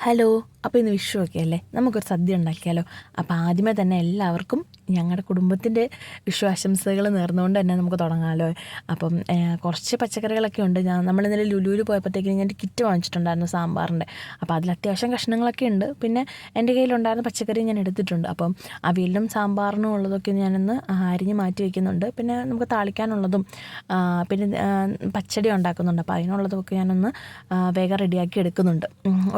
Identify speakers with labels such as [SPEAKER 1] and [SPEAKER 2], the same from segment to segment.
[SPEAKER 1] Hello. അപ്പോൾ ഇന്ന് ഒക്കെ അല്ലേ? നമുക്കൊരു സദ്യ ഉണ്ടാക്കിയാലോ? അപ്പോൾ ആദ്യമേ തന്നെ എല്ലാവർക്കും ഞങ്ങളുടെ കുടുംബത്തിന്റെ വിഷു ആശംസകൾ നേർന്നുകൊണ്ട് തന്നെ നമുക്ക് തുടങ്ങാമല്ലോ അപ്പം കുറച്ച് പച്ചക്കറികളൊക്കെ ഉണ്ട്. ഞാൻ നമ്മൾ ഇന്നലെ ലുലുവിൽ പോയപ്പോഴത്തേക്കും ഞാൻ കിറ്റ് വാങ്ങിച്ചിട്ടുണ്ടായിരുന്നു സാമ്പാറിന്റെ അപ്പോൾ അതിൽ അത്യാവശ്യം കഷ്ണങ്ങളൊക്കെ ഉണ്ട്. പിന്നെ എന്റെ കയ്യിലുണ്ടായിരുന്ന പച്ചക്കറി ഞാൻ എടുത്തിട്ടുണ്ട്. അപ്പം അവിയലിനും സാമ്പാറിനും ഉള്ളതൊക്കെ ഞാനൊന്ന് അരിഞ്ഞ് മാറ്റി വയ്ക്കുന്നുണ്ട് പിന്നെ നമുക്ക് താളിക്കാനുള്ളതും പിന്നെ പച്ചടി ഉണ്ടാക്കുന്നുണ്ട്. അപ്പോൾ അതിനുള്ളതൊക്കെ ഞാനൊന്ന് വേഗം റെഡിയാക്കി എടുക്കുന്നുണ്ട്.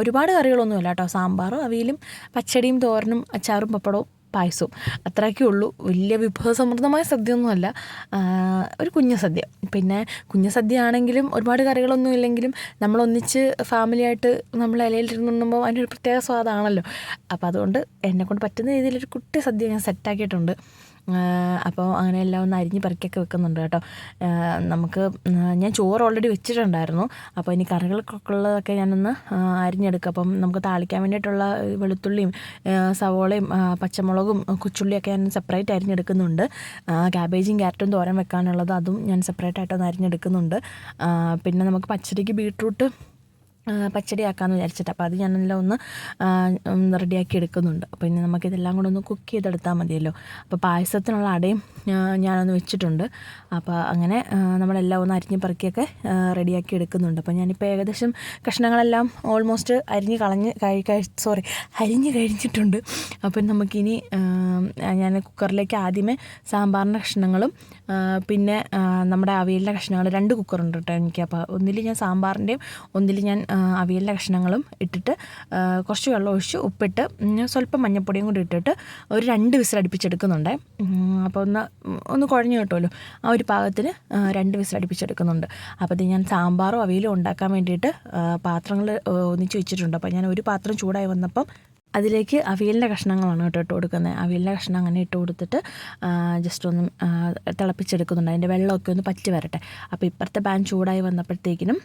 [SPEAKER 1] ഒരുപാട് കറികളൊന്നുമില്ല കേട്ടോ. സാമ്പാറും അവയിലും പച്ചടിയും തോരനും അച്ചാറും പപ്പടവും പായസവും. അത്രയൊക്കെ ഉള്ളൂ. വലിയ വിഭവസമൃദ്ധമായ സദ്യയൊന്നുമല്ല. ഒരു കുഞ്ഞു സദ്യ. പിന്നെ കുഞ്ഞു സദ്യ ആണെങ്കിലും ഒരുപാട് കറികളൊന്നും ഇല്ലെങ്കിലും നമ്മളൊന്നിച്ച് ഫാമിലിയായിട്ട് നമ്മൾ ഇലയിൽ അതിന്റെ ഒരു പ്രത്യേക സ്വാദാണല്ലോ. അപ്പോൾ അതുകൊണ്ട് എന്നെക്കൊണ്ട് പറ്റുന്ന രീതിയിലൊരു കുട്ടി സദ്യ ഞാൻ സെറ്റാക്കിയിട്ടുണ്ട് അപ്പോൾ അങ്ങനെ എല്ലാം ഒന്ന് അരിഞ്ഞ് പെറുക്കിയൊക്കെ വെക്കുന്നുണ്ട് കേട്ടോ. നമുക്ക് ഞാൻ ചോറ് ഓൾറെഡി വെച്ചിട്ടുണ്ടായിരുന്നു. അപ്പോൾ ഇനി കറികൾക്കൊക്കെ ഉള്ളതൊക്കെ ഞാനൊന്ന് അരിഞ്ഞെടുക്കും. അപ്പം നമുക്ക് താളിക്കാൻ വേണ്ടിയിട്ടുള്ള വെളുത്തുള്ളിയും സവോളയും പച്ചമുളകും കുച്ചുള്ളിയൊക്കെ ഞാൻ സെപ്പറേറ്റ് അരിഞ്ഞെടുക്കുന്നുണ്ട്. ക്യാബേജും ക്യാരറ്റും തോരൻ വെക്കാനുള്ളത് അതും ഞാൻ സെപ്പറേറ്റ് ആയിട്ടൊന്ന് അരിഞ്ഞെടുക്കുന്നുണ്ട്. പിന്നെ നമുക്ക് പച്ചടിക്ക് ബീട്രൂട്ട് പച്ചടി ആക്കാമെന്ന് വിചാരിച്ചിട്ട്. അപ്പോൾ അത് ഞാനെല്ലാം ഒന്ന് റെഡിയാക്കി എടുക്കുന്നുണ്ട്. അപ്പോൾ ഇനി നമുക്കിതെല്ലാം കൂടെ ഒന്ന് കുക്ക് ചെയ്തെടുത്താൽ മതിയല്ലോ. അപ്പോൾ പായസത്തിനുള്ള അടയും ഞാനൊന്ന് വെച്ചിട്ടുണ്ട്. അപ്പോൾ അങ്ങനെ നമ്മളെല്ലാം ഒന്ന് അരിഞ്ഞ് പെറുക്കിയൊക്കെ റെഡിയാക്കി എടുക്കുന്നുണ്ട്. അപ്പോൾ ഞാനിപ്പോൾ ഏകദേശം കഷ്ണങ്ങളെല്ലാം ഓൾമോസ്റ്റ് അരിഞ്ഞ് കളഞ്ഞ് സോറി അരിഞ്ഞ് കഴിഞ്ഞിട്ടുണ്ട്. അപ്പം നമുക്കിനി ഞാൻ കുക്കറിലേക്ക് ആദ്യമേ സാമ്പാറിന്റെ കഷ്ണങ്ങളും പിന്നെ നമ്മുടെ അവിയലിന്റെ കഷ്ണങ്ങൾ രണ്ട് കുക്കറുണ്ട് കേട്ടോ എനിക്ക്. അപ്പോൾ ഒന്നിൽ ഞാൻ സാമ്പാറിന്റെയും ഒന്നിൽ ഞാൻ അവിയലിന്റെ കഷ്ണങ്ങളും ഇട്ടിട്ട് കുറച്ച് വെള്ളം ഒഴിച്ച് ഉപ്പിട്ട് സ്വല്പം മഞ്ഞപ്പൊടിയും കൂടി ഇട്ടിട്ട് ഒരു രണ്ട് വിസിൽ അടുപ്പിച്ചെടുക്കുന്നുണ്ട്. അപ്പോൾ ഒന്ന് ഒന്ന് കുഴഞ്ഞു കിട്ടുമല്ലോ. ആ ഒരു പാകത്തിന് രണ്ട് വിസിൽ അടുപ്പിച്ചെടുക്കുന്നുണ്ട്. അപ്പോൾ ഇത് ഞാൻ സാമ്പാറും അവിയലും ഉണ്ടാക്കാൻ വേണ്ടിയിട്ട് പാത്രങ്ങൾ ഒന്നിച്ച് വെച്ചിട്ടുണ്ട്. അപ്പോൾ ഞാൻ ഒരു പാത്രം ചൂടായി വന്നപ്പം അതിലേക്ക് അവിയലിന്റെ കഷ്ണങ്ങളാണ് കേട്ടോ ഇട്ട് കൊടുക്കുന്നത്. അവിയലിന്റെ കഷ്ണം അങ്ങനെ ഇട്ട് കൊടുത്തിട്ട് ജസ്റ്റ് ഒന്ന് തിളപ്പിച്ചെടുക്കുന്നുണ്ട്. അതിന്റെ വെള്ളമൊക്കെ ഒന്ന് പറ്റി വരട്ടെ. അപ്പോൾ ഇപ്പുറത്തെ പാൻ ചൂടായി വന്നപ്പോഴത്തേക്കിനും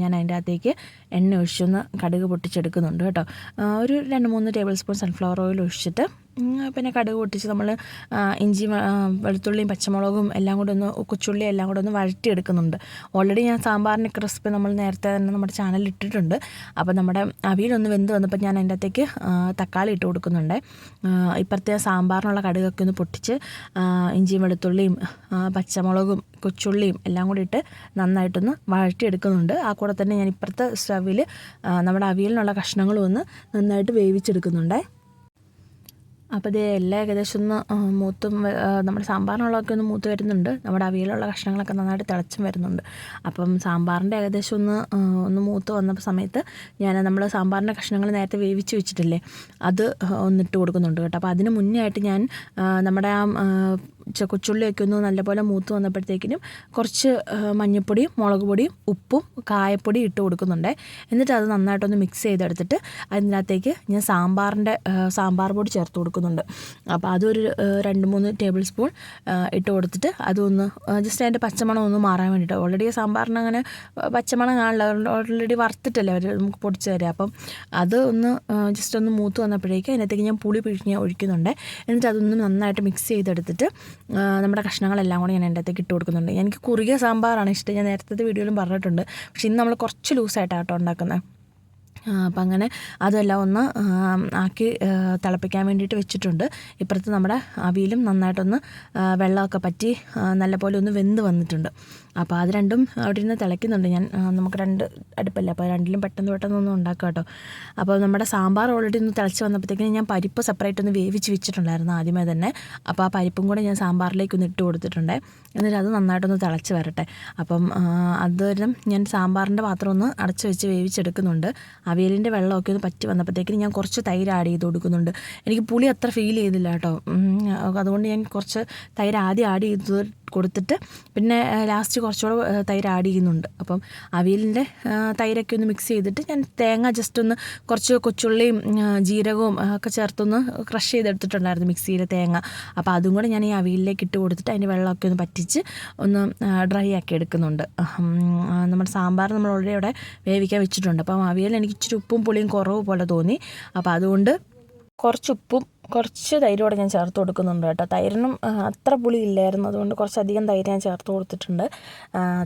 [SPEAKER 1] ഞാൻ അതിന്റെ അകത്തേക്ക് എണ്ണ ഒഴിച്ചൊന്ന് കടുക് പൊട്ടിച്ചെടുക്കുന്നുണ്ട് കേട്ടോ. ഒരു രണ്ട് മൂന്ന് ടേബിൾ സ്പൂൺ സൺഫ്ലവർ ഓയിൽ ഒഴിച്ചിട്ട് പിന്നെ കടുക് പൊട്ടിച്ച് നമ്മൾ ഇഞ്ചി വെളുത്തുള്ളിയും പച്ചമുളകും എല്ലാം കൂടെ ഒന്ന് കൊച്ചുള്ളി എല്ലാം കൂടെ ഒന്ന് വഴറ്റിയെടുക്കുന്നുണ്ട്. ഓൾറെഡി ഞാൻ സാമ്പാറിന്റെ ക്രിസ്പ് നമ്മൾ നേരത്തെ തന്നെ നമ്മുടെ ചാനലിൽ ഇട്ടിട്ടുണ്ട്. അപ്പോൾ നമ്മുടെ അവിയിലൊന്ന് വെന്ത് വന്നപ്പോൾ ഞാൻ അതിന്റെ അകത്തേക്ക് തക്കാളി ഇട്ട് കൊടുക്കുന്നുണ്ട്. ഇപ്പോഴത്തെ സാമ്പാറിനുള്ള കടുകൊക്കെ ഒന്ന് പൊട്ടിച്ച് ഇഞ്ചിയും വെളുത്തുള്ളിയും പച്ചമുളകും കൊച്ചുള്ളിയും എല്ലാം കൂടി ഇട്ട് നന്നായിട്ടൊന്ന് വഴറ്റിയെടുക്കുന്നുണ്ട്. ആ കൂടെ തന്നെ ഞാൻ ഇപ്പുറത്തെ സ്റ്റവിൽ നമ്മുടെ അവിയലിനുള്ള കഷ്ണങ്ങളും ഒന്ന് നന്നായിട്ട് വേവിച്ചെടുക്കുന്നുണ്ടേ. അപ്പോൾ ഇത് എല്ലാം ഏകദേശം ഒന്ന് മൂത്തും നമ്മുടെ സാമ്പാറിനുള്ളതൊക്കെ ഒന്ന് മൂത്ത് വരുന്നുണ്ട്. നമ്മുടെ അവിയലുള്ള കഷ്ണങ്ങളൊക്കെ നന്നായിട്ട് തിളച്ചും വരുന്നുണ്ട്. അപ്പം സാമ്പാറിന്റെ ഏകദേശം ഒന്ന് ഒന്ന് മൂത്ത് വന്ന സമയത്ത് ഞാൻ നമ്മൾ സാമ്പാറിന്റെ കഷ്ണങ്ങൾ നേരത്തെ വേവിച്ച് വെച്ചിട്ടില്ലേ അത് ഒന്നിട്ട് കൊടുക്കുന്നുണ്ട് കേട്ടോ. അപ്പോൾ അതിന് മുന്നേ ആയിട്ട് ഞാൻ നമ്മുടെ ആ കൊച്ചുള്ളിയൊക്കെ ഒന്ന് നല്ലപോലെ മൂത്ത് വന്നപ്പോഴത്തേക്കിനും കുറച്ച് മഞ്ഞൾപ്പൊടിയും മുളക് പൊടിയും ഉപ്പും കായപ്പൊടിയും ഇട്ട് കൊടുക്കുന്നുണ്ട്. എന്നിട്ട് അത് നന്നായിട്ടൊന്ന് മിക്സ് ചെയ്തെടുത്തിട്ട് അതിനകത്തേക്ക് ഞാൻ സാമ്പാറിന്റെ സാമ്പാർ പൊടി ചേർത്ത് കൊടുക്കുന്നുണ്ട്. അപ്പോൾ അതൊരു രണ്ട് മൂന്ന് ടേബിൾ സ്പൂൺ ഇട്ട് കൊടുത്തിട്ട് അതൊന്ന് ജസ്റ്റ് അതിന്റെ പച്ചമണം ഒന്ന് മാറാൻ വേണ്ടിയിട്ട് ഓൾറെഡി സാമ്പാറിന് അങ്ങനെ പച്ചമണം കാണില്ല ഓൾറെഡി വറുത്തിട്ടല്ലേ അവർ നമുക്ക് പൊടിച്ച് തരിക. അപ്പം അത് ഒന്ന് ജസ്റ്റ് ഒന്ന് മൂത്ത് വന്നപ്പോഴേക്കും അതിനകത്തേക്ക് ഞാൻ പുളി പിഴിഞ്ഞ് ഒഴിക്കുന്നുണ്ട്. എന്നിട്ട് അതൊന്ന് നന്നായിട്ട് മിക്സ് ചെയ്തെടുത്തിട്ട് നമ്മുടെ കഷ്ണങ്ങളെല്ലാം കൂടി ഞാൻ എന്റെ അകത്തേക്ക് ഇട്ട് കൊടുക്കുന്നുണ്ട്. എനിക്ക് കുറുകിയ സാമ്പാറാണ് ഇഷ്ടം. ഞാൻ നേരത്തെ വീഡിയോയിലും പറഞ്ഞിട്ടുണ്ട്. പക്ഷെ ഇന്ന് നമ്മൾ കുറച്ച് ലൂസായിട്ടാണ് കേട്ടോ ഉണ്ടാക്കുന്നത്. അപ്പം അങ്ങനെ അതെല്ലാം ഒന്ന് ആക്കി തിളപ്പിക്കാൻ വേണ്ടിയിട്ട് വെച്ചിട്ടുണ്ട്. ഇപ്പുറത്ത് നമ്മുടെ അവിയിലും നന്നായിട്ടൊന്ന് വെള്ളമൊക്കെ പറ്റി നല്ലപോലെ ഒന്ന് വെന്ത് വന്നിട്ടുണ്ട്. അപ്പോൾ അത് രണ്ടും അവിടെ ഇരുന്ന് തിളയ്ക്കുന്നുണ്ട്. ഞാൻ നമുക്ക് രണ്ട് അടുപ്പല്ലേ? അപ്പോൾ രണ്ടിലും പെട്ടെന്ന് പെട്ടെന്ന് ഒന്നും ഉണ്ടാക്കാം കേട്ടോ. അപ്പോൾ നമ്മുടെ സാമ്പാർ ഓൾറെഡി ഒന്ന് തിളച്ച് വന്നപ്പോഴത്തേക്കും ഞാൻ പരിപ്പ് സെപ്പറേറ്റ് ഒന്ന് വേവിച്ച് വെച്ചിട്ടുണ്ടായിരുന്നു ആദ്യമേ തന്നെ. അപ്പോൾ ആ പരിപ്പും കൂടെ ഞാൻ സാമ്പാറിലേക്ക് ഒന്ന് ഇട്ട് കൊടുത്തിട്ടുണ്ട്. എന്നിട്ട് അത് നന്നായിട്ടൊന്ന് തിളച്ച് വരട്ടെ. അപ്പം അതുവരും ഞാൻ സാമ്പാറിന്റെ പാത്രം ഒന്ന് അടച്ച് വെച്ച് വേവിച്ചെടുക്കുന്നുണ്ട്. അവിയലിന്റെ വെള്ളമൊക്കെ ഒന്ന് പറ്റി വന്നപ്പോഴത്തേക്കിന് ഞാൻ കുറച്ച് തൈര് ആഡ് ചെയ്ത് കൊടുക്കുന്നുണ്ട്. എനിക്ക് പുളി അത്ര ഫീൽ ചെയ്തില്ല കേട്ടോ. അതുകൊണ്ട് ഞാൻ കുറച്ച് തൈര് ആദ്യം ആഡ് ചെയ്ത് കൊടുത്തിട്ട് പിന്നെ ലാസ്റ്റ് കുറച്ചുകൂടെ തൈര് ആഡ് ചെയ്യുന്നുണ്ട്. അപ്പം അവിയലിന്റെ തൈരൊക്കെ ഒന്ന് മിക്സ് ചെയ്തിട്ട് ഞാൻ തേങ്ങ ജസ്റ്റ് ഒന്ന് കുറച്ച് കൊച്ചുള്ളിയും ജീരകവും ഒക്കെ ചേർത്തൊന്ന് ക്രഷ് ചെയ്തെടുത്തിട്ടുണ്ടായിരുന്നു മിക്സിയിലെ തേങ്ങ. അപ്പോൾ അതും കൂടെ ഞാൻ ഈ അവിയലിലേക്ക് ഇട്ട് കൊടുത്തിട്ട് അതിന്റെ വെള്ളമൊക്കെ ഒന്ന് പറ്റിച്ച് ഒന്ന് ഡ്രൈ ആക്കി എടുക്കുന്നുണ്ട്. നമ്മുടെ സാമ്പാർ നമ്മൾ ഓൾറെഡി അവിടെ വേവിക്കാൻ വെച്ചിട്ടുണ്ട്. അപ്പം അവിയൽ എനിക്ക് ഇച്ചിരി ഉപ്പും പുളിയും കുറവ് പോലെ തോന്നി. അപ്പോൾ അതുകൊണ്ട് കുറച്ച് ഉപ്പും കുറച്ച് തൈര് കൂടെ ഞാൻ ചേർത്ത് കൊടുക്കുന്നുണ്ട് കേട്ടോ. തൈരിനും അത്ര പുളി ഇല്ലായിരുന്നു അതുകൊണ്ട് കുറച്ചധികം തൈര് ഞാൻ ചേർത്ത് കൊടുത്തിട്ടുണ്ട്.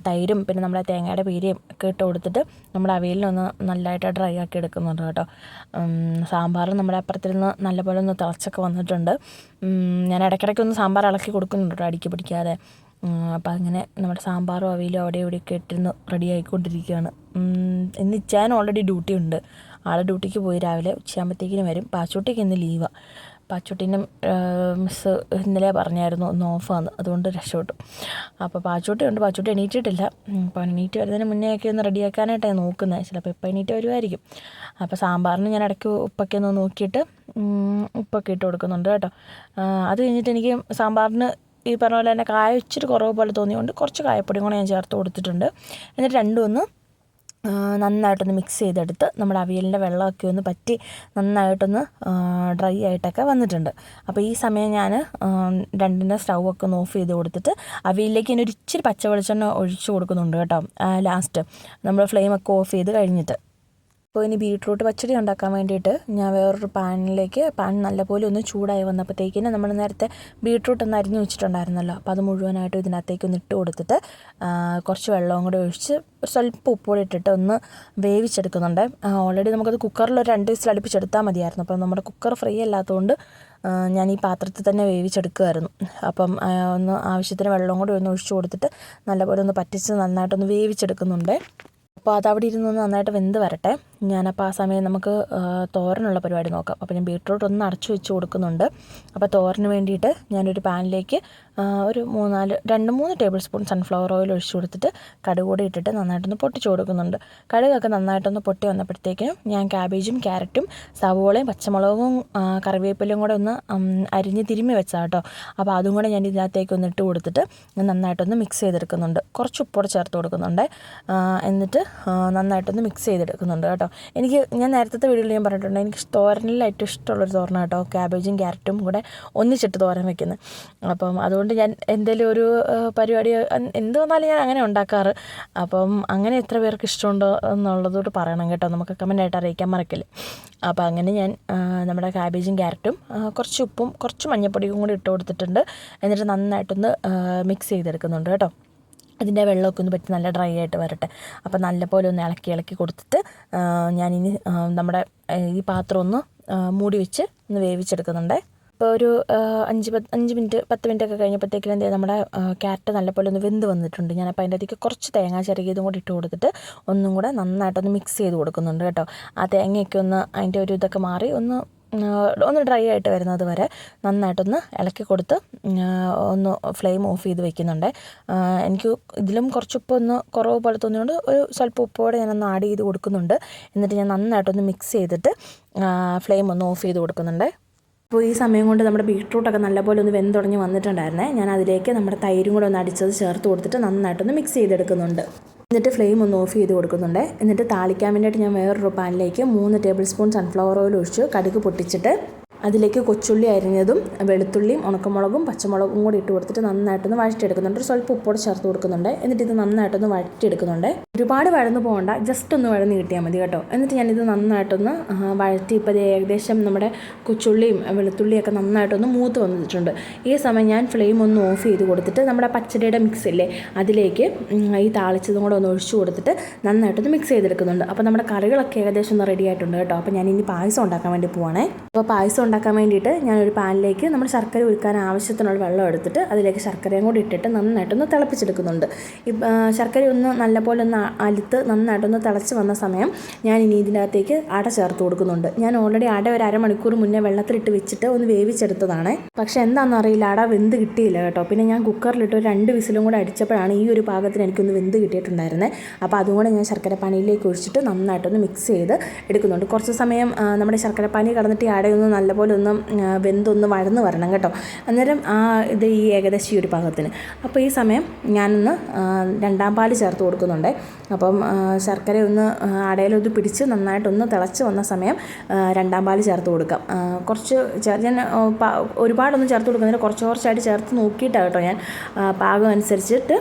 [SPEAKER 1] തൈരും പിന്നെ നമ്മുടെ തേങ്ങയുടെ പീരയും ഒക്കെ ഇട്ട് കൊടുത്തിട്ട് നമ്മുടെ അവയിലൊന്ന് നല്ലതായിട്ട് ഡ്രൈ ആക്കി എടുക്കുന്നുണ്ട് കേട്ടോ. സാമ്പാർ നമ്മുടെ അപ്പുറത്തിരുന്ന് നല്ലപോലെ ഒന്ന് തിളച്ചൊക്കെ വന്നിട്ടുണ്ട്. ഞാൻ ഇടയ്ക്കിടയ്ക്ക് ഒന്ന് സാമ്പാർ ഇളക്കി കൊടുക്കുന്നുണ്ട് കേട്ടോ അടിക്ക് പിടിക്കാതെ. അപ്പം അങ്ങനെ നമ്മുടെ സാമ്പാറും അവയിലും അവിടെ ഇവിടെയൊക്കെ ഇട്ടിരുന്ന് റെഡി ആയിക്കൊണ്ടിരിക്കുകയാണ്. ഇന്ന് ഇച്ചാൻ ഓൾറെഡി ഡ്യൂട്ടി ഉണ്ട്. ആളെ ഡ്യൂട്ടിക്ക് പോയി രാവിലെ ഉച്ചയാകുമ്പോഴത്തേക്കിനും വരും. പാച്ചോട്ടിക്ക് ഇന്ന് ലീവാണ് പാച്ചോട്ടിനും മിസ്സ് ഇന്നലെ പറഞ്ഞായിരുന്നു ഒന്ന് ഓഫാന്ന് അതുകൊണ്ട് രക്ഷപ്പെട്ടു. അപ്പോൾ പാച്ചോട്ടി ഉണ്ട് പാച്ചോട്ടി എണീറ്റിട്ടില്ല അപ്പോൾ എണീറ്റ് വരുന്നതിന് മുന്നേ ഒക്കെ ഒന്ന് റെഡിയാക്കാനായിട്ടാണ് നോക്കുന്നത് ചിലപ്പോൾ ഇപ്പം എണീറ്റ് വരുമായിരിക്കും അപ്പോൾ സാമ്പാറിന് ഞാൻ ഇടയ്ക്ക് ഉപ്പൊക്കെ ഒന്ന് നോക്കിയിട്ട് ഉപ്പൊക്കെ ഇട്ട് കൊടുക്കുന്നുണ്ട് കേട്ടോ. അത് കഴിഞ്ഞിട്ട് എനിക്ക് സാമ്പാറിന് ഈ പറഞ്ഞ പോലെ തന്നെ കായ ഇച്ചിരി കുറവ് പോലെ തോന്നിയതുകൊണ്ട് കുറച്ച് കായപ്പൊടിയും കൂടെ ഞാൻ ചേർത്ത് കൊടുത്തിട്ടുണ്ട്. എന്നിട്ട് രണ്ടും ഒന്ന് നന്നായിട്ടൊന്ന് മിക്സ് ചെയ്തെടുത്ത് നമ്മുടെ അവിയലിന്റെ വെള്ളമൊക്കെ ഒന്ന് പറ്റി നന്നായിട്ടൊന്ന് ഡ്രൈ ആയിട്ടൊക്കെ വന്നിട്ടുണ്ട്. അപ്പോൾ ഈ സമയം ഞാൻ രണ്ടിന്റെ സ്റ്റൗ ഒക്കെ ഒന്ന് ഓഫ് ചെയ്ത് കൊടുത്തിട്ട് അവിയലിലേക്ക് ഇനി ഒരു ഇച്ചിരി പച്ച വെളിച്ചെണ്ണ ഒഴിച്ച് കൊടുക്കുന്നുണ്ട് കേട്ടോ ലാസ്റ്റ് നമ്മൾ ഫ്ലെയിമൊക്കെ ഓഫ് ചെയ്ത് കഴിഞ്ഞിട്ട്. അപ്പോൾ ഇനി ബീട്രൂട്ട് പച്ചടി ഉണ്ടാക്കാൻ വേണ്ടിയിട്ട് ഞാൻ വേറൊരു പാനിലേക്ക് പാൻ നല്ലപോലെ ഒന്ന് ചൂടായി വന്നപ്പോഴത്തേക്കിന് നമ്മൾ നേരത്തെ ബീട്രൂട്ട് ഒന്ന് അരിഞ്ഞു വെച്ചിട്ടുണ്ടായിരുന്നല്ലോ. അപ്പോൾ അത് മുഴുവനായിട്ട് ഇതിനകത്തേക്ക് ഒന്ന് ഇട്ട് കൊടുത്തിട്ട് കുറച്ച് വെള്ളവും കൂടെ ഒഴിച്ച് സ്വല്പം ഉപ്പുകൂടി ഇട്ടിട്ട് ഒന്ന് വേവിച്ചെടുക്കുന്നുണ്ട്. ഓൾറെഡി നമുക്കത് കുക്കറിൽ ഒരു രണ്ട് വിസിൽ അടുപ്പിച്ചെടുത്താൽ മതിയായിരുന്നു. അപ്പം നമ്മുടെ കുക്കർ ഫ്രീ അല്ലാത്തതുകൊണ്ട് ഞാൻ ഈ പാത്രത്തിൽ തന്നെ വേവിച്ചെടുക്കുമായിരുന്നു അപ്പം ഒന്ന് ആവശ്യത്തിന് വെള്ളവും കൂടി ഒന്ന് ഒഴിച്ചു കൊടുത്തിട്ട് നല്ലപോലെ ഒന്ന് പറ്റിച്ച് നന്നായിട്ടൊന്ന് വേവിച്ചെടുക്കുന്നുണ്ട്. അപ്പോൾ അതവിടെ ഇരുന്ന് നന്നായിട്ട് വെന്ത് വരട്ടെ. ഞാനപ്പോൾ ആ സമയം നമുക്ക് തോരനുള്ള പരിപാടി നോക്കാം. അപ്പോൾ ഞാൻ ബീട്രൂട്ട് ഒന്ന് അടച്ചു വെച്ച് കൊടുക്കുന്നുണ്ട്. അപ്പോൾ തോരന് വേണ്ടിയിട്ട് ഞാനൊരു പാനിലേക്ക് ഒരു മൂന്നാൽ രണ്ട് മൂന്ന് ടേബിൾ സ്പൂൺ സൺഫ്ലവർ ഓയിൽ ഒഴിച്ച് കൊടുത്തിട്ട് കടുക് കൂടി ഇട്ടിട്ട് നന്നായിട്ടൊന്ന് പൊട്ടിച്ചു കൊടുക്കുന്നുണ്ട്. കടുകൊക്കെ നന്നായിട്ടൊന്ന് പൊട്ടി വന്നപ്പോഴത്തേക്കും ഞാൻ ക്യാബേജും ക്യാരറ്റും സവോളയും പച്ചമുളകും കറിവേപ്പിലും കറിവേപ്പിലയും കൂടെ ഒന്ന് അരിഞ്ഞ് തിരുമ്മി വെച്ചാൽ കേട്ടോ അപ്പോൾ അതും കൂടെ ഞാൻ ഇതിനകത്തേക്ക് ഒന്ന് ഇട്ട് കൊടുത്തിട്ട് നന്നായിട്ടൊന്ന് മിക്സ് ചെയ്തെടുക്കുന്നുണ്ട്. കുറച്ച് ഉപ്പോടെ ചേർത്ത് കൊടുക്കുന്നുണ്ട്. എന്നിട്ട് നന്നായിട്ടൊന്ന് മിക്സ് ചെയ്തെടുക്കുന്നുണ്ട് കേട്ടോ. എനിക്ക് ഞാൻ നേരത്തെ വീഡിയോയിൽ ഞാൻ പറഞ്ഞിട്ടുണ്ട് എനിക്ക് തോരനിൽ ഏറ്റവും ഇഷ്ടമുള്ളൊരു തോരനാണ് കേട്ടോ ക്യാബേജും ക്യാരറ്റും കൂടെ ഒന്നിച്ചിട്ട് തോരൻ വെക്കുന്നത് അപ്പം അതുകൊണ്ട് ഞാൻ എന്തെങ്കിലും ഒരു പരിപാടി എന്ത് വന്നാലും ഞാൻ അങ്ങനെ ഉണ്ടാക്കാറ്. അപ്പം അങ്ങനെ എത്ര പേർക്ക് ഇഷ്ടമുണ്ടോ എന്നുള്ളതോട് പറയണം കേട്ടോ. നമുക്ക് കമന്റായിട്ട് അറിയിക്കാൻ മറക്കില്ല. അപ്പോൾ അങ്ങനെ ഞാൻ നമ്മുടെ ക്യാബേജും ക്യാരറ്റും കുറച്ച് ഉപ്പും കുറച്ച് മഞ്ഞൾപ്പൊടിയും കൂടി ഇട്ട് കൊടുത്തിട്ടുണ്ട്. എന്നിട്ട് നന്നായിട്ടൊന്ന് മിക്സ് ചെയ്തെടുക്കുന്നുണ്ട് കേട്ടോ. അതിന്റെ വെള്ളമൊക്കെ ഒന്ന് പറ്റി നല്ല ഡ്രൈ ആയിട്ട് വരട്ടെ. അപ്പോൾ നല്ലപോലെ ഒന്ന് ഇളക്കി ഇളക്കി കൊടുത്തിട്ട് ഞാനിനി നമ്മുടെ ഈ പാത്രം ഒന്ന് മൂടി വെച്ച് ഒന്ന് വേവിച്ചെടുക്കുന്നുണ്ട്. ഇപ്പോൾ ഒരു അഞ്ച് പത്ത് അഞ്ച് മിനിറ്റ് പത്ത് മിനിറ്റ് ഒക്കെ കഴിഞ്ഞപ്പോഴത്തേക്കും എന്താ നമ്മുടെ ക്യാരറ്റ് നല്ലപോലെ ഒന്ന് വെന്ത് വന്നിട്ടുണ്ട്. ഞാനപ്പോൾ അതിന്റെ അകത്തേക്ക് കുറച്ച് തേങ്ങ ചിരകിയതും കൂടി ഇട്ട് കൊടുത്തിട്ട് ഒന്നും കൂടെ നന്നായിട്ടൊന്ന് മിക്സ് ചെയ്ത് കൊടുക്കുന്നുണ്ട് കേട്ടോ. ആ തേങ്ങയൊക്കെ ഒന്ന് അതിന്റെ ഒരു ഇതൊക്കെ മാറി ഒന്ന് ഒന്ന് ഡ്രൈ ആയിട്ട് വരുന്നത് വരെ നന്നായിട്ടൊന്ന് ഇളക്കി കൊടുത്ത് ഒന്ന് ഫ്ലെയിം ഓഫ് ചെയ്ത് വെക്കുന്നുണ്ട്. എനിക്ക് ഇതിലും കുറച്ച് ഉപ്പൊന്ന് കുറവ് പോലെ തോന്നിയുകൊണ്ട് ഒരു സ്വല്പം ഉപ്പോടെ ഞാനൊന്ന് ആഡ് ചെയ്ത് കൊടുക്കുന്നുണ്ട്. എന്നിട്ട് ഞാൻ നന്നായിട്ടൊന്ന് മിക്സ് ചെയ്തിട്ട് ഫ്ലെയിം ഒന്ന് ഓഫ് ചെയ്ത് കൊടുക്കുന്നുണ്ട്. അപ്പോൾ ഈ സമയം കൊണ്ട് നമ്മുടെ ബീട്രൂട്ടൊക്കെ നല്ലപോലെ ഒന്ന് വെന്ത് തുടങ്ങി വന്നിട്ടുണ്ടായിരുന്നേ. ഞാൻ അതിലേക്ക് നമ്മുടെ തൈരും കൂടെ ഒന്ന് അടിച്ചത് ചേർത്ത് കൊടുത്തിട്ട് നന്നായിട്ടൊന്ന് മിക്സ് ചെയ്തെടുക്കുന്നുണ്ട്. എന്നിട്ട് ഫ്ലെയിം ഒന്ന് ഓഫ് ചെയ്ത് കൊടുക്കുന്നുണ്ട്. എന്നിട്ട് താളിക്കാൻ വേണ്ടിയിട്ട് ഞാൻ വേറൊരു പാനിലേക്ക് മൂന്ന് ടേബിൾ സ്പൂൺ സൺഫ്ലവർ ഓയിൽ ഒഴിച്ച്. കടുക് പൊട്ടിച്ചിട്ട് അതിലേക്ക് കൊച്ചുള്ളി അരിഞ്ഞതും വെളുത്തുള്ളിയും ഉണക്കമുളകും പച്ചമുളകും കൂടി ഇട്ട് കൊടുത്തിട്ട് നന്നായിട്ടൊന്ന് വഴറ്റിയെടുക്കുന്നുണ്ട്. ഒരു സ്വല്പം ഉപ്പോടെ ചേർത്ത് കൊടുക്കുന്നുണ്ട്. എന്നിട്ട് ഇത് നന്നായിട്ടൊന്ന് വഴറ്റിയെടുക്കുന്നുണ്ട്. ഒരുപാട് വഴന്ന് പോകണ്ട. ജസ്റ്റ് ഒന്ന് വഴന്ന് കിട്ടിയാൽ മതി കേട്ടോ. എന്നിട്ട് ഞാനിത് നന്നായിട്ടൊന്ന് വഴറ്റി ഇപ്പോൾ ഏകദേശം നമ്മുടെ കൊച്ചുള്ളിയും വെളുത്തുള്ളിയൊക്കെ നന്നായിട്ടൊന്ന് മൂത്ത് വന്നിട്ടുണ്ട്. ഈ സമയം ഞാൻ ഫ്ലെയിം ഒന്ന് ഓഫ് ചെയ്ത് കൊടുത്തിട്ട് നമ്മുടെ പച്ചടിയുടെ മിക്സ് ഇല്ലേ അതിലേക്ക് ഈ താളിച്ചതും കൂടെ ഒന്ന് ഒഴിച്ചു കൊടുത്തിട്ട് നന്നായിട്ടൊന്ന് മിക്സ് ചെയ്തെടുക്കുന്നുണ്ട്. അപ്പോൾ നമ്മുടെ കറികളൊക്കെ ഏകദേശം ഒന്ന് റെഡി ആയിട്ടുണ്ട് കേട്ടോ. അപ്പോൾ ഞാൻ ഇനി പായസം ഉണ്ടാക്കാൻ വേണ്ടി പോവാണേ. അപ്പോൾ പായസം ഉണ്ടാക്കാൻ വേണ്ടിയിട്ട് ഞാനൊരു പാനിലേക്ക് നമ്മൾ ശർക്കര ഉരുക്കാൻ ആവശ്യത്തിനുള്ള വെള്ളം എടുത്തിട്ട് അതിലേക്ക് ശർക്കരയും കൂടി ഇട്ടിട്ട് നന്നായിട്ടൊന്ന് തിളപ്പിച്ചെടുക്കുന്നുണ്ട്. ശർക്കര ഒന്ന് നല്ലപോലെ ഒന്ന് അലുത്ത് നന്നായിട്ടൊന്ന് തിളച്ച് വന്ന സമയം ഞാൻ ഇനി ഇതിനകത്തേക്ക് അട ചേർത്ത് കൊടുക്കുന്നുണ്ട്. ഞാൻ ഓൾറെഡി അട ഒരു അരമണിക്കൂർ മുന്നേ വെള്ളത്തിലിട്ട് വെച്ചിട്ട് ഒന്ന് വേവിച്ചെടുത്തതാണ്. പക്ഷെ എന്താണെന്ന് അറിയില്ല അട വെന്ത് കിട്ടിയില്ല കേട്ടോ. പിന്നെ ഞാൻ കുക്കറിലിട്ട് ഒരു രണ്ട് വിസിലും കൂടെ അടിച്ചപ്പോഴാണ് ഈ ഒരു പാകത്തിന് എനിക്കൊന്ന് വെന്ത് കിട്ടിയിട്ടുണ്ടായിരുന്നത് അപ്പോൾ അതുകൂടെ ഞാൻ ശർക്കര പാനിയിലേക്ക് ഒഴിച്ചിട്ട് നന്നായിട്ടൊന്ന് മിക്സ് ചെയ്ത് എടുക്കുന്നുണ്ട്. കുറച്ച് സമയം നമ്മുടെ ശർക്കര പാനി കടന്നിട്ട് ഈ അടയൊന്ന് നല്ലപോലെ ഒന്ന് വെന്തൊന്ന് വഴന്ന് വരണം കേട്ടോ. അന്നേരം ആ ഇത് ഈ ഏകദേശം ഈ ഒരു പാകത്തിന്. അപ്പോൾ ഈ സമയം ഞാനൊന്ന് രണ്ടാം പാൽ ചേർത്ത് കൊടുക്കുന്നുണ്ട്. അപ്പം ശർക്കര ഒന്ന് അടയിലൊന്ന് പിടിച്ച് നന്നായിട്ടൊന്ന് തിളച്ച് വന്ന സമയം രണ്ടാം പാൽ ചേർത്ത് കൊടുക്കാം. കുറച്ച് ഞാൻ ഒരുപാടൊന്നും ചേർത്ത് കൊടുക്കുന്നില്ല. കുറച്ച് കുറച്ചായിട്ട് ചേർത്ത് നോക്കിയിട്ടാണ് കേട്ടോ ഞാൻ പാകം അനുസരിച്ചിട്ട്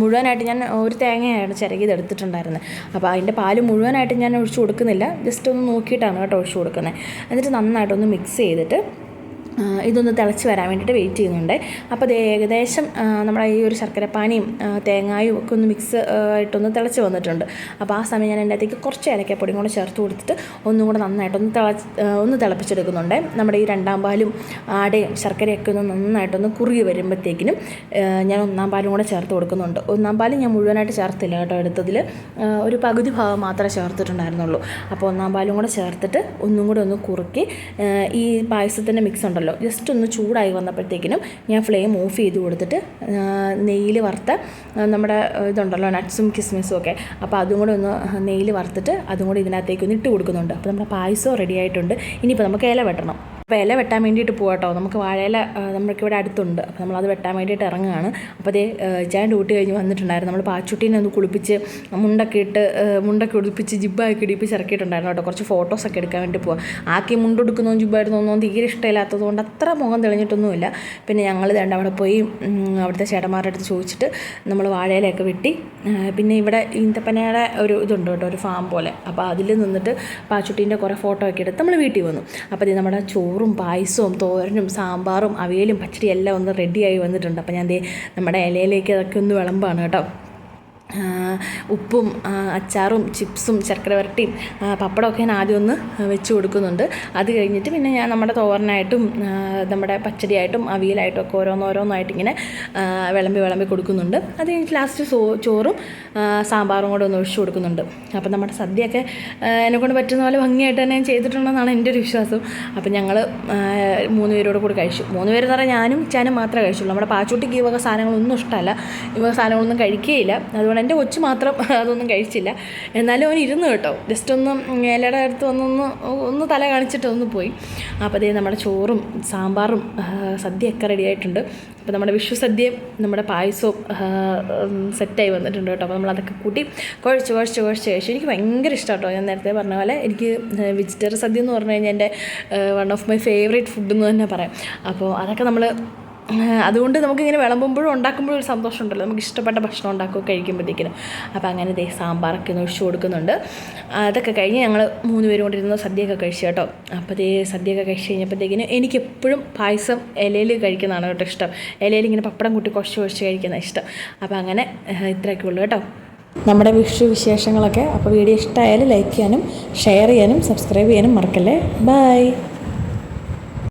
[SPEAKER 1] മുഴുവനായിട്ട് ഞാൻ ഒരു തേങ്ങയാണ് ചിരകിയത് എടുത്തിട്ടുണ്ടായിരുന്നത്. അപ്പോൾ അതിന്റെ പാൽ മുഴുവനായിട്ട് ഞാൻ ഒഴിച്ചു കൊടുക്കുന്നില്ല. ജസ്റ്റ് ഒന്ന് നോക്കിയിട്ടാണ് കേട്ടോ ഒഴിച്ച് കൊടുക്കുന്നത്. എന്നിട്ട് നന്നായിട്ടൊന്ന് മിക്സ് ചെയ്തിട്ട് ഇതൊന്ന് തിളച്ച് വരാൻ വേണ്ടിയിട്ട് വെയിറ്റ് ചെയ്യുന്നുണ്ട്. അപ്പോൾ അത് ഏകദേശം നമ്മുടെ ഈ ഒരു ശർക്കരപ്പാനിയും തേങ്ങായും ഒക്കെ ഒന്ന് മിക്സ് ആയിട്ടൊന്ന് തിളച്ച് വന്നിട്ടുണ്ട്. അപ്പോൾ ആ സമയം ഞാൻ എന്റെ അകത്തേക്ക് കുറച്ച് ഏലക്കപ്പൊടിയും കൂടെ ചേർത്ത് കൊടുത്തിട്ട് ഒന്നും കൂടെ നന്നായിട്ടൊന്ന് തിളച്ച് ഒന്ന് തിളപ്പിച്ചെടുക്കുന്നുണ്ട്. നമ്മുടെ ഈ രണ്ടാം പാലും ആടയും ശർക്കരയൊക്കെ ഒന്ന് നന്നായിട്ടൊന്ന് കുറുകി വരുമ്പോഴത്തേക്കിനും ഞാൻ ഒന്നാം പാലും കൂടെ ചേർത്ത് കൊടുക്കുന്നുണ്ട്. ഒന്നാം പാലും ഞാൻ മുഴുവനായിട്ട് ചേർത്തില്ല കേട്ടോ എടുത്തതിൽ ഒരു പകുതി ഭാഗം മാത്രമേ ചേർത്തിട്ടുണ്ടായിരുന്നുള്ളൂ. അപ്പോൾ ഒന്നാം പാലും കൂടെ ചേർത്തിട്ട് ഒന്നും കൂടെ ഒന്ന് കുറുക്കി ഈ പായസത്തിന്റെ മിക്സ് ഉണ്ടല്ലോ. ജസ്റ്റ് ഒന്ന് ചൂടായി വന്നപ്പോഴത്തേക്കിനും ഞാൻ ഫ്ലെയിം ഓഫ് ചെയ്ത് കൊടുത്തിട്ട് നെയ്യിൽ വറുത്ത നമ്മുടെ ഇതുണ്ടല്ലോ നട്ട്സും കിസ്മിസും ഒക്കെ. അപ്പോൾ അതും കൂടെ ഒന്ന് നെയ്യിൽ വറുത്തിട്ട് അതും കൂടി ഇതിനകത്തേക്ക് ഒന്ന് ഇട്ട് കൊടുക്കുന്നുണ്ട്. അപ്പോൾ നമ്മുടെ പായസവും റെഡി ആയിട്ടുണ്ട്. ഇനിയിപ്പോൾ നമുക്ക് ഇല വെട്ടണം. അപ്പോൾ ഇല വെട്ടാൻ വേണ്ടിയിട്ട് പോകാട്ടോ നമുക്ക് വാഴയില നമുക്കിവിടെ അടുത്തുണ്ട്. അപ്പോൾ നമ്മളത് വെട്ടാൻ വേണ്ടിയിട്ട് ഇറങ്ങുകയാണ് അപ്പോൾ അതേ ഞാൻ ഡ്യൂട്ടി കഴിഞ്ഞ് വന്നിട്ടുണ്ടായിരുന്നു. നമ്മൾ പാച്ചുട്ടീനെ ഒന്ന് കുളിപ്പിച്ച് മുണ്ടൊക്കെ ഇട്ട് മുണ്ടൊക്കെ ഉടുപ്പിച്ച് ജിബ്ബാക്കി ഇടിപ്പിച്ച് ഇറക്കിയിട്ടുണ്ടായിരുന്നു കേട്ടോ കുറച്ച് ഫോട്ടോസൊക്കെ എടുക്കാൻ വേണ്ടി പോകാം ആക്കി മുണ്ടെടുക്കുന്നതും ജിബ്ബായിട്ടൊന്നും തീരെ ഇഷ്ടമില്ലാത്തത് കൊണ്ട് അത്ര മുഖം തെളിഞ്ഞിട്ടൊന്നുമില്ല. പിന്നെ ഞങ്ങൾ രണ്ട് അവിടെ പോയി അവിടുത്തെ ചേട്ടന്മാരുടെ അടുത്ത് ചോദിച്ചിട്ട് നമ്മൾ വാഴയിലൊക്കെ വെട്ടി പിന്നെ ഇവിടെ ഈന്തപ്പനയുടെ ഒരു ഇതുണ്ട് കേട്ടോ ഒരു ഫാം പോലെ. അപ്പോൾ അതിൽ നിന്നിട്ട് പാച്ചുട്ടീന്റെ കുറേ ഫോട്ടോ ഒക്കെ എടുത്ത് നമ്മൾ വീട്ടിൽ വന്നു. അപ്പോൾ ഇത് നമ്മുടെ ചോറും പായസവും തോരനും സാമ്പാറും അവിയലും പച്ചടിയും എല്ലാം ഒന്ന് റെഡിയായി വന്നിട്ടുണ്ട്. അപ്പോൾ ഞാൻ ദേ നമ്മുടെ ഇലയിലേക്ക് അതൊക്കെ ഒന്ന് വിളമ്പാണ് കേട്ടോ. ഉപ്പും അച്ചാറും ചിപ്സും ശർക്കര വരട്ടിയും പപ്പടമൊക്കെ ഞാൻ ആദ്യം ഒന്ന് വെച്ച് കൊടുക്കുന്നുണ്ട്. അത് കഴിഞ്ഞിട്ട് പിന്നെ ഞാൻ നമ്മുടെ തോരനായിട്ടും നമ്മുടെ പച്ചടിയായിട്ടും അവിയലായിട്ടും ഒക്കെ ഓരോന്നോരോന്നായിട്ട് ഇങ്ങനെ വിളമ്പി വിളമ്പി കൊടുക്കുന്നുണ്ട്. അത് കഴിഞ്ഞിട്ട് ലാസ്റ്റ് സോ ചോറും സാമ്പാറും കൂടെ ഒന്ന് ഒഴിച്ചു കൊടുക്കുന്നുണ്ട്. അപ്പം നമ്മുടെ സദ്യയൊക്കെ എന്നെക്കൊണ്ട് പറ്റുന്ന പോലെ ഭംഗിയായിട്ട് തന്നെ ചെയ്തിട്ടുണ്ടെന്നാണ് എന്റെ ഒരു വിശ്വാസം. അപ്പം ഞങ്ങൾ മൂന്ന് പേരോട് കൂടി കഴിച്ചു. മൂന്ന് പേരെന്ന് പറഞ്ഞാൽ ഞാനും ചാനും മാത്രമേ കഴിച്ചുള്ളൂ. നമ്മുടെ പാച്ചൂട്ടിക്ക് ഈ വക സാധനങ്ങളൊന്നും ഇഷ്ടമല്ല. ഈ വക സാധനങ്ങളൊന്നും കഴിക്കുകയില്ല അതുകൊണ്ട് എന്റെ കൊച്ചു മാത്രം അതൊന്നും കഴിച്ചില്ല. എന്നാലും അവൻ ഇരുന്ന് കേട്ടോ. ജസ്റ്റ് ഒന്ന് ഇലയുടെ അടുത്ത് വന്നൊന്ന് ഒന്ന് തല കാണിച്ചിട്ട് ഒന്ന് പോയി. അപ്പോൾ അതേ നമ്മുടെ ചോറും സാമ്പാറും സദ്യയൊക്കെ റെഡി ആയിട്ടുണ്ട്. അപ്പോൾ നമ്മുടെ വിഷു സദ്യയും നമ്മുടെ പായസവും സെറ്റായി വന്നിട്ടുണ്ട് കേട്ടോ. അപ്പോൾ നമ്മളതൊക്കെ കൂട്ടി കുഴച്ച് കുഴച്ച് കുഴച്ച് കഴിച്ചു. എനിക്ക് ഭയങ്കര ഇഷ്ടം കേട്ടോ. ഞാൻ നേരത്തെ പറഞ്ഞ പോലെ എനിക്ക് വെജിറ്റേറിയൻ സദ്യ എന്ന് പറഞ്ഞു കഴിഞ്ഞാൽ എന്റെ one of my favourite food എന്ന് തന്നെ പറയാം. അപ്പോൾ അതൊക്കെ നമ്മൾ അതുകൊണ്ട് നമുക്കിങ്ങനെ വിളമ്പുമ്പോഴും ഉണ്ടാക്കുമ്പോഴും ഒരു സന്തോഷം ഉണ്ടല്ലോ നമുക്ക് ഇഷ്ടപ്പെട്ട ഭക്ഷണം ഉണ്ടാക്കുക കഴിക്കുമ്പോഴത്തേക്കിനും. അപ്പോൾ അങ്ങനെ ദേ സാമ്പാറൊക്കെ ഒന്ന് ഒഴിച്ചു കൊടുക്കുന്നുണ്ട്. അതൊക്കെ കഴിഞ്ഞ് ഞങ്ങൾ മൂന്ന് പേരും കൊണ്ടിരുന്ന സദ്യയൊക്കെ കഴിച്ചു കേട്ടോ. അപ്പോൾ ദേ സദ്യയൊക്കെ കഴിച്ച് കഴിഞ്ഞപ്പോഴത്തേക്കിനും എനിക്കെപ്പോഴും പായസം ഇലയിൽ കഴിക്കുന്നതാണ് കേട്ടോ ഇഷ്ടം. ഇലയിൽ ഇങ്ങനെ പപ്പടം കൂട്ടി കുറച്ച് കുറച്ച് കഴിക്കുന്ന ഇഷ്ടം. അപ്പോൾ അങ്ങനെ ഇത്രയൊക്കെ ഉള്ളൂ കേട്ടോ. നമ്മുടെ വിഷു വിശേഷങ്ങളൊക്കെ. അപ്പോൾ വീഡിയോ ഇഷ്ടമായാൽ ലൈക്ക് ചെയ്യാനും ഷെയർ ചെയ്യാനും സബ്സ്ക്രൈബ് ചെയ്യാനും മറക്കല്ലേ? ബൈ